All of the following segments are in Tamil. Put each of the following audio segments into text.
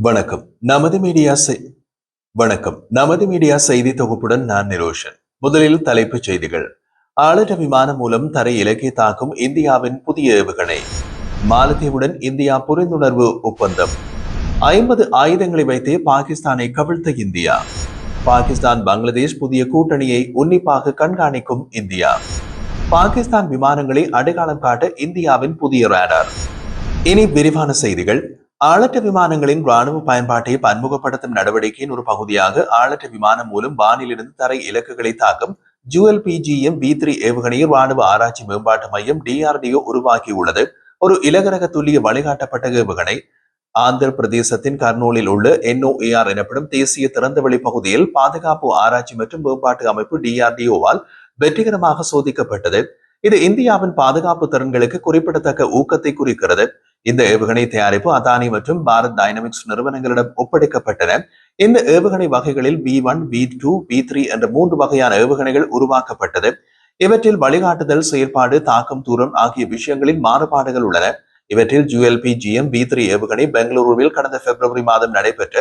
வணக்கம். நமது மீடியா செய்- வணக்கம். நமது மீடியா செய்தி தொகுப்புடன் நான் நிரோஷன். முதலில் தலைப்புச் செய்திகள். ஆளற்ற விமானம் மூலம் தரை இலக்கை தாக்கும் இந்தியாவின் புதிய ஏவுகணை. மாலத்தீவுடன் இந்தியா புரிந்துணர்வு ஒப்பந்தம். ஐம்பது ஆயுதங்களை வைத்து பாகிஸ்தானை கவிழ்த்த இந்தியா. பாகிஸ்தான் பங்களாதேஷ் புதிய கூட்டணியை உன்னிப்பாக கண்காணிக்கும் இந்தியா. பாகிஸ்தான் விமானங்களை அடையாளம் காட்ட இந்தியாவின் புதிய ரேடார் இனி விரிவான செய்திகள். ஆளற்ற விமானங்களின் ராணுவ பயன்பாட்டை பன்முகப்படுத்தும் நடவடிக்கையின் ஒரு பகுதியாக ஆளற்ற விமானம் மூலம் வானிலிருந்து தரை இலக்குகளை தாக்கும் ஜுவல் பிஜிஎம் த்ரீ ஏவுகணையை ராணுவ ஆராய்ச்சி மேம்பாட்டு மையம் டிஆர்டிஓ உருவாக்கியுள்ளது. ஒரு இலகரக துல்லிய வழிகாட்டப்பட்ட ஏவுகணை. ஆந்திர பிரதேசத்தின் கர்னூலில் உள்ள என்ஓஏஆர் எனப்படும் தேசிய திறந்தவெளி பகுதியில் பாதுகாப்பு ஆராய்ச்சி மற்றும் மேம்பாட்டு அமைப்பு டிஆர்டிஓவால் வெற்றிகரமாக சோதிக்கப்பட்டது. இது இந்தியாவின் பாதுகாப்பு திறன்களுக்கு குறிப்பிடத்தக்க ஊக்கத்தை குறிக்கிறது. இந்த ஏவுகணை தயாரிப்பு அதானி மற்றும் பாரத் டைனமிக்ஸ் நிறுவனங்களிடம் ஒப்படைக்கப்பட்டன. இந்த ஏவுகணை வகைகளில் V one V two V three என்ற மூன்று வகையான ஏவுகணைகள் உருவாக்கப்பட்டது. இவற்றில் வழிகாட்டுதல் செயற்பாடு தாக்கம் தூரம் ஆகிய விஷயங்களில் மாறுபாடுகள் உள்ளன. இவற்றில் ஜூஎல்பி ஜிஎம் பி த்ரீ ஏவுகணை பெங்களூருவில் கடந்த பிப்ரவரி மாதம் நடைபெற்ற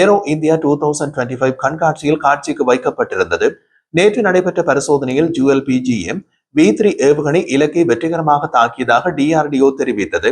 Aero India two thousand twenty five கண்காட்சியில் காட்சிக்கு வைக்கப்பட்டிருந்தது. நேற்று நடைபெற்ற பரிசோதனையில் ஜூஎல்பி ஜிஎம் பி த்ரீ ஏவுகணை இலக்கை வெற்றிகரமாக தாக்கியதாக டிஆர்டிஓ தெரிவித்தது.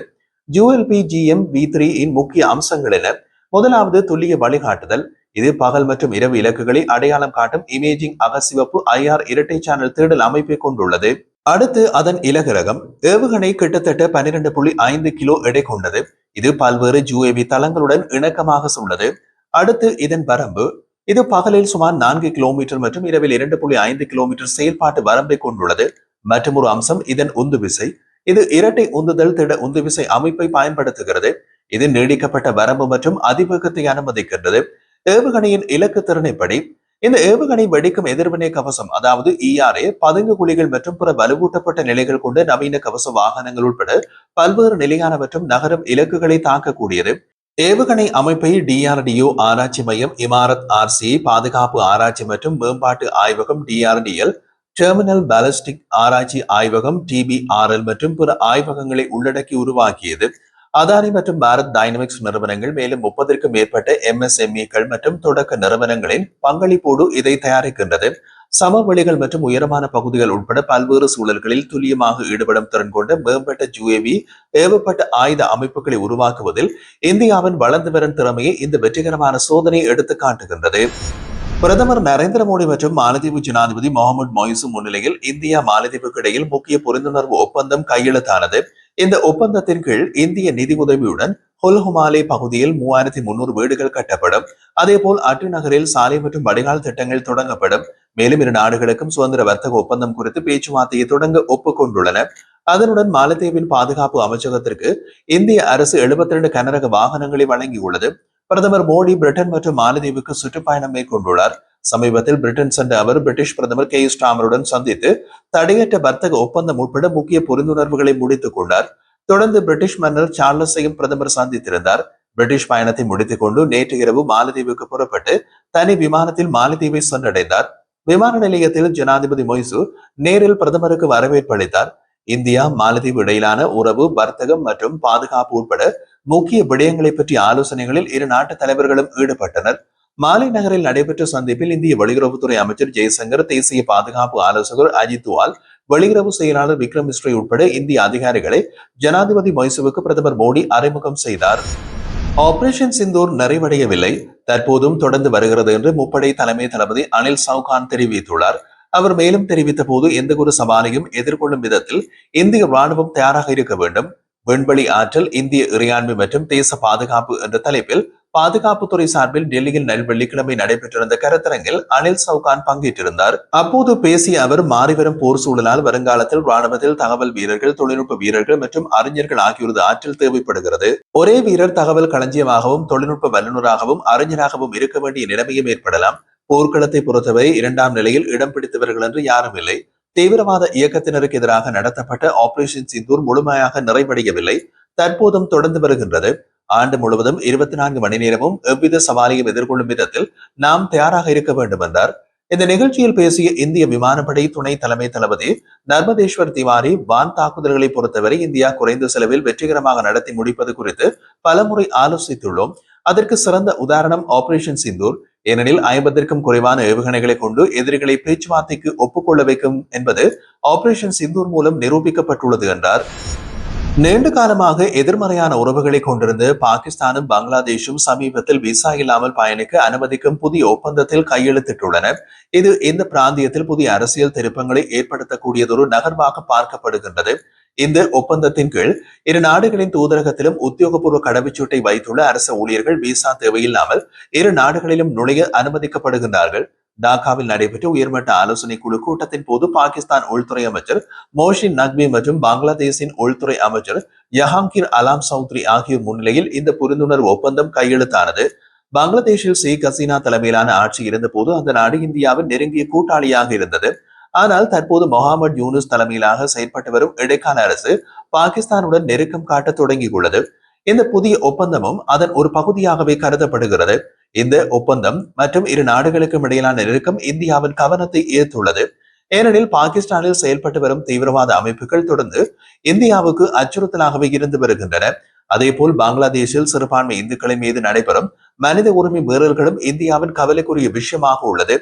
ஜூஎல்பி ஜிஎம் வி த்ரீ இன் முக்கிய அம்சங்கள் என முதலாவது துல்லிய வழிகாட்டுதல். இது பகல் மற்றும் இரவு இலக்குகளை அடையாளம் காட்டும் இமேஜிங் அகசிவப்பு ஐஆர் இரட்டை சேனல் தேடல் அமைப்பை கொண்டுள்ளது. அடுத்து அதன் இலகுரகம் ஏவுகணை கிட்டத்தட்ட பன்னிரண்டு புள்ளி ஐந்து கிலோ எடை கொண்டது. இது பல்வேறு ஜூஏபி தளங்களுடன் இணக்கமாக உள்ளது அடுத்து இதன் வரம்பு இது பகலில் சுமார் நான்கு கிலோமீட்டர் மற்றும் இரவில் இரண்டு புள்ளி ஐந்து கிலோமீட்டர் செயல்பாட்டு வரம்பை கொண்டுள்ளது. மற்றும் ஒரு அம்சம் இதன் உந்து விசை இது இரட்டை உந்துதல் திட உந்துவிசை அமைப்பை பயன்படுத்துகிறது. இது நீடிக்கப்பட்ட வரம்பு மற்றும் அதிவேகத்தை அனுமதிக்கின்றது. ஏவுகணையின் இலக்கு திறனைப்படி இந்த ஏவுகணை வெடிக்கும் எதிர்வினை கவசம் அதாவது இஆர்ஏ பதுங்கு குழிகள் மற்றும் பிற வலுவூட்டப்பட்ட நிலைகள் கொண்ட நவீன கவச வாகனங்கள் உட்பட பல்வேறு நிலையான மற்றும் நகரும் இலக்குகளை தாக்கக்கூடியது ஏவுகணை அமைப்பை டிஆர்டிஓ ஆராய்ச்சி மையம் இமாரத் ஆர்சி பாதுகாப்பு ஆராய்ச்சி மற்றும் மேம்பாட்டு ஆய்வகம் டிஆர்டிஎல் டெர்மினல் பாலிஸ்டிக் ஆராய்ச்சி ஆய்வகம் டிபிஆர்எல் மற்றும் பிற ஆய்வகங்களை உள்ளடக்கி உருவாக்கியது. அதானி மற்றும் பாரத் டைனமிக்ஸ் நிறுவனங்கள் மேலும் முப்பதற்கும் மேற்பட்ட எம்எஸ்எம்இக்கள் மற்றும் தொடக்க நிறுவனங்களின் பங்களிப்போடு இதை தயாரிக்கின்றது. சமவெளிகள் மற்றும் உயரமான பகுதிகள் உட்பட பல்வேறு சூழல்களில் துல்லியமாக ஈடுபடும் திறன் கொண்ட மேம்பட்ட ஜூஏவி ஏவப்பட்ட ஆயுத அமைப்புகளை உருவாக்குவதில் இந்தியாவின் வளர்ந்து வரும் திறமையை இந்த வெற்றிகரமான சோதனை எடுத்து காட்டுகின்றது. பிரதமர் நரேந்திர மோடி மற்றும் மாலத்தீவு ஜனாதிபதி முகமது மொய்சு முன்னிலையில் இந்தியா மாலத்தீவுக்கு இடையில் முக்கிய புரிந்துணர்வு ஒப்பந்தம் கையெழுத்தானது. இந்த ஒப்பந்தத்தின் கீழ் இந்திய நிதி உதவியுடன் ஹொல்ஹுமாலே பகுதியில் மூவாயிரத்தி முன்னூறு வீடுகள் கட்டப்படும். அதேபோல் அட்டு நகரில் சாலை மற்றும் வடிகால் திட்டங்கள் தொடங்கப்படும். மேலும் இரு நாடுகளுக்கும் சுதந்திர வர்த்தக ஒப்பந்தம் குறித்து பேச்சுவார்த்தையை தொடங்க ஒப்புக்கொண்டுள்ளன அதனுடன் மாலத்தீவின் பாதுகாப்பு அமைச்சகத்திற்கு இந்திய அரசு எழுபத்தி இரண்டு கனரக வாகனங்களை வழங்கியுள்ளது. பிரதமர் மோடி பிரிட்டன் மற்றும் மாலத்தீவுக்கு சுற்றுப்பயணம் மேற்கொண்டுள்ளார். சமீபத்தில் பிரிட்டன் சென்ற அவர் பிரிட்டிஷ் பிரதமர் கே. ஸ்டாமருடன் சந்தித்து தடையற்ற வர்த்தக ஒப்பந்தம் உட்பட முக்கிய புரிந்துணர்வுகளை முடித்துக் கொண்டார். தொடர்ந்து பிரிட்டிஷ் மன்னர் சார்லஸையும் பிரதமர் சந்தித்திருந்தார். பிரிட்டிஷ் பயணத்தை முடித்துக் கொண்டு நேற்று இரவு மாலத்தீவுக்கு புறப்பட்டு தனி விமானத்தில் மாலத்தீவை சென்றடைந்தார். விமான நிலையத்தில் ஜனாதிபதி மொய்சு நேரில் பிரதமருக்கு வரவேற்பு அளித்தார். இந்தியா மாலத்தீவு இடையிலான உறவு வர்த்தகம் மற்றும் பாதுகாப்பு உட்பட முக்கிய விடயங்களை பற்றிய ஆலோசனைகளில் இரு நாட்டு தலைவர்களும் ஈடுபட்டனர். மாலை நகரில் நடைபெற்ற சந்திப்பில் இந்திய வெளியுறவுத்துறை அமைச்சர் ஜெய்சங்கர் தேசிய பாதுகாப்பு ஆலோசகர் அஜித் துவால் வெளியுறவு செயலாளர் விக்ரம் மிஸ்ரி உட்பட இந்திய அதிகாரிகளை ஜனாதிபதி மொய்சுவுக்கு பிரதமர் மோடி அறிமுகம் செய்தார். ஆபரேஷன் சிந்தூர் நிறைவடையவில்லை. தற்போதும் தொடர்ந்து வருகிறது என்று முப்படை தலைமை தளபதி அனில் சவுகான் தெரிவித்துள்ளார். அவர் மேலும் தெரிவித்த போது எந்த ஒரு சவாலையும் எதிர்கொள்ளும் விதத்தில் இந்திய ராணுவம் தயாராக இருக்க வேண்டும். விண்வெளி ஆற்றல் இந்திய இறையாண்மை மற்றும் தேச பாதுகாப்பு என்ற தலைப்பில் பாதுகாப்புத்துறை சார்பில் டெல்லியில் நல் வெள்ளிக்கிழமை நடைபெற்றிருந்த கருத்தரங்கில் அனில் சவுகான் பங்கேற்றிருந்தார். அப்போது பேசிய அவர் மாறிவரும் போர் சூழலால் வருங்காலத்தில் ராணுவத்தில் தகவல் வீரர்கள் தொழில்நுட்ப வீரர்கள் மற்றும் அறிஞர்கள் ஆகியோரது ஆற்றல் தேவைப்படுகிறது. ஒரே வீரர் தகவல் களஞ்சியமாகவும் தொழில்நுட்ப வல்லுநராகவும் அறிஞராகவும் இருக்க வேண்டிய நிலைமையும் ஏற்படலாம். போர்க்களத்தை பொறுத்தவரை இரண்டாம் நிலையில் இடம் பிடித்தவர்கள் என்று யாரும் இல்லை. தீவிரவாத இயக்கத்தினருக்கு எதிராக நடத்தப்பட்ட ஆபரேஷன் சிந்தூர் முழுமையாக நிறைவடையவில்லை. தற்போதும் தொடர்ந்து வருகின்றது. ஆண்டு முழுவதும் இருபத்தி நான்கு மணி நேரமும் எவ்வித சவாலையும் எதிர்கொள்ளும் விதத்தில் நாம் தயாராக இருக்க வேண்டும் என்றார் இந்த நிகழ்ச்சியில் பேசிய இந்திய விமானப்படை துணை தலைமை தளபதி நர்மதேஸ்வர் திவாரி வான் தாக்குதல்களை பொறுத்தவரை இந்தியா குறைந்த செலவில் வெற்றிகரமாக நடத்தி முடிப்பது குறித்து பலமுறை ஆலோசித்துள்ளோம். அதற்கு சிறந்த உதாரணம் ஆபரேஷன் சிந்தூர் ஏனெனில் ஐம்பதற்கும் குறைவான ஏவுகணைகளை கொண்டு எதிரிகளை பேச்சுவார்த்தைக்கு ஒப்புக்கொள்ள வைக்கும் என்பது ஆபரேஷன் சிந்தூர் மூலம் நிரூபிக்கப்பட்டுள்ளது என்றார். நீண்ட காலமாக எதிர்மறையான உறவுகளை கொண்டிருந்த பாகிஸ்தானும் பங்களாதேஷும் சமீபத்தில் விசா இல்லாமல் பயணிக்க அனுமதிக்கும் புதிய ஒப்பந்தத்தில் கையெழுத்திட்டுள்ளனர். இது இந்த பிராந்தியத்தில் புதிய அரசியல் திருப்பங்களை ஏற்படுத்தக்கூடியதொரு நகர்வாக பார்க்கப்படுகின்றது. இந்த ஒப்பந்தத்தின் கீழ் இரு நாடுகளின் தூதரகத்திலும் உத்தியோகபூர்வ கடவுச்சீட்டை வைத்துள்ள அரசு ஊழியர்கள் விசா தேவையில்லாமல் இரு நாடுகளிலும் நுழைய அனுமதிக்கப்படுகின்றார்கள். டாக்காவில் நடைபெற்ற உயர்மட்ட ஆலோசனை குழு கூட்டத்தின் போது பாகிஸ்தான் உள்துறை அமைச்சர் மோஷின் நக்வி மற்றும் பங்களாதேஷின் உள்துறை அமைச்சர் யஹாங்கீர் அலாம் சௌத்ரி ஆகியோர் முன்னிலையில் இந்த புரிந்துணர்வு ஒப்பந்தம் கையெழுத்தானது. பங்களாதேஷில் ஷேக் ஹசீனா தலைமையிலான ஆட்சி இருந்தபோது அந்த நாடு இந்தியாவின் நெருங்கிய கூட்டாளியாக இருந்தது. ஆனால் தற்போது முகமது யூனுஸ் தலைமையிலாக செயற்பட்டு வரும் இடைக்கால அரசு பாகிஸ்தானுடன் நெருக்கம் காட்ட தொடங்கியுள்ளது. இந்த புதிய ஒப்பந்தமும் அதன் ஒரு பகுதியாகவே கருதப்படுகிறது. இந்த ஒப்பந்தம் மற்றும் இரு நாடுகளுக்கும் இடையிலான நெருக்கம் இந்தியாவின் கவனத்தை ஈர்த்துள்ளது. ஏனெனில் பாகிஸ்தானில் செயல்பட்டு வரும் தீவிரவாத அமைப்புகள் தொடர்ந்து இந்தியாவுக்கு அச்சுறுத்தலாகவே இருந்து வருகின்றன. அதேபோல் பங்களாதேஷில் சிறுபான்மை இந்துக்களின் மீது நடைபெறும் மனித உரிமை மீறல்களும் இந்தியாவின் கவலைக்குரிய விஷயமாக உள்ளது.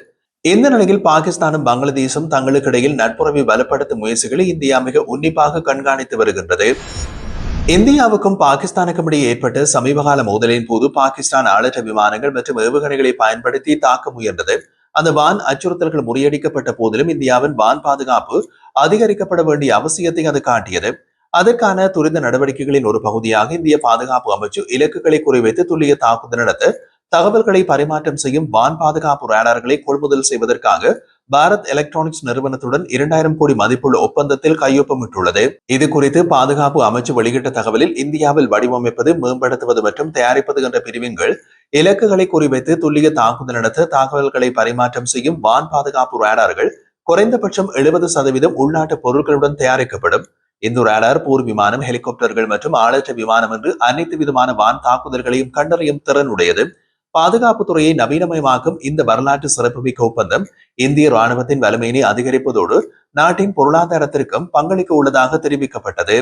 இந்த நிலையில் பாகிஸ்தானும் பங்களாதேஷும் தங்களுக்கு இடையில் நட்புறவை பலப்படுத்தும் முயற்சிகளை இந்தியா மிக உன்னிப்பாக கண்காணித்து வருகின்றது. இந்தியாவுக்கும் பாகிஸ்தானுக்கும் இடையே ஏற்பட்ட சமீபகால மோதலின் போது பாகிஸ்தான் ஆளற்ற விமானங்கள் மற்றும் ஏவுகணைகளை பயன்படுத்தி தாக்க முயன்றது. அந்த வான் அச்சுறுத்தல்கள் முறியடிக்கப்பட்ட போதிலும் இந்தியாவின் வான் பாதுகாப்பு அதிகரிக்கப்பட வேண்டிய அவசியத்தை அது காட்டியது. அதற்கான துரித நடவடிக்கைகளின் ஒரு பகுதியாக இந்திய பாதுகாப்பு அமைச்சு இலக்குகளை குறிவைத்து துல்லிய தாக்குதல் நடத்த தகவல்களை பரிமாற்றம் செய்யும் வான் பாதுகாப்பு ரேடார்களை கொள்முதல் செய்வதற்காக பாரத் எலக்ட்ரானிக்ஸ் நிறுவனத்துடன் இரண்டாயிரம் கோடி மதிப்புள்ள ஒப்பந்தத்தில் கையொப்பமிட்டுள்ளது. இது குறித்து பாதுகாப்பு அமைச்சு வெளியிட்ட தகவலில் இந்தியாவில் வடிவமைப்பது மேம்படுத்துவது மற்றும் தயாரிப்பது என்ற பிரிவின்கள் இலக்குகளை குறிவைத்து துல்லிய தாக்குதல் நடத்த தகவல்களை பரிமாற்றம் செய்யும் வான் பாதுகாப்பு ரேடார்கள் குறைந்தபட்சம் எழுபது சதவீதம் உள்நாட்டு பொருட்களுடன் தயாரிக்கப்படும். இந்த ரேடார் போர் விமானம் ஹெலிகாப்டர்கள் மற்றும் ஆளற்ற விமானம் என்று அனைத்து விதமான வான் தாக்குதல்களையும் கண்டறியும் திறன் உடையது பாதுகாப்பு துறையை நவீனமயமாக்கும் இந்த வரலாற்று சிறப்புமிக்க ஒப்பந்தம் இந்திய ராணுவத்தின் வலிமையினை அதிகரிப்பதோடு நாட்டின் பொருளாதாரத்திற்கும் பங்களிக்க உள்ளதாக தெரிவிக்கப்பட்டது.